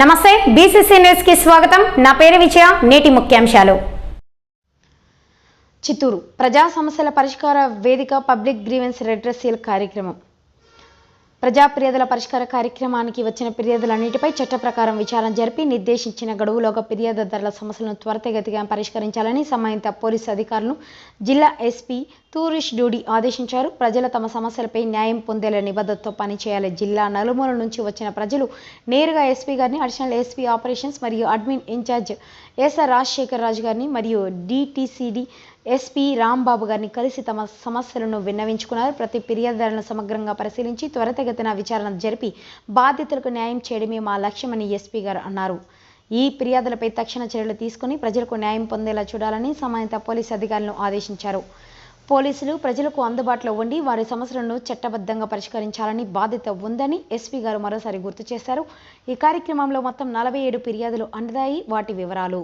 నమస్తే బీసీసీ న్యూస్కి స్వాగతం. నా పేరు విజయ నేటి ముఖ్యాంశాలు. చిత్తూరు ప్రజా సమస్యల పరిష్కార వేదిక పబ్లిక్ గ్రీవెన్స్ రెడ్రెసియల్ కార్యక్రమం. ప్రజా ఫిర్యాదుల పరిష్కార కార్యక్రమానికి వచ్చిన ఫిర్యాదులన్నింటిపై చట్ట ప్రకారం విచారణ జరిపి నిర్దేశించిన గడువులోగా ఫిర్యాదుదారుల సమస్యలను త్వరితగతిగా పరిష్కరించాలని సంబంధిత పోలీసు అధికారులను జిల్లా ఎస్పీ తూరిష్ డూడి ఆదేశించారు. ప్రజలు తమ సమస్యలపై న్యాయం పొందేలా నిబద్ధతతో పనిచేయాలి. జిల్లా నలుమూల నుంచి వచ్చిన ప్రజలు నేరుగా ఎస్పీ గారిని అడిషనల్ ఎస్పీ ఆపరేషన్స్ మరియు admin in-charge SR Rajasekhar Raju గారిని మరియు డిటిసిడి ఎస్పీ రాంబాబు గారిని కలిసి తమ సమస్యలను విన్నవించుకున్నారు. ప్రతి ఫిర్యాదుదారులను సమగ్రంగా పరిశీలించి త్వరితగతిన విచారణ జరిపి బాధితులకు న్యాయం చేయడమే మా లక్ష్యమని ఎస్పీ గారు అన్నారు. ఈ ఫిర్యాదులపై తక్షణ చర్యలు తీసుకుని ప్రజలకు న్యాయం పొందేలా చూడాలని సంబంధిత పోలీసు అధికారులను ఆదేశించారు. పోలీసులు ప్రజలకు అందుబాటులో ఉండి వారి సమస్యలను చట్టబద్ధంగా పరిష్కరించాలని బాధ్యత ఉందని ఎస్పీ గారు మరోసారి గుర్తు చేశారు. ఈ కార్యక్రమంలో మొత్తం నలభై ఏడు ఫిర్యాదులు అందాయి వాటి వివరాలు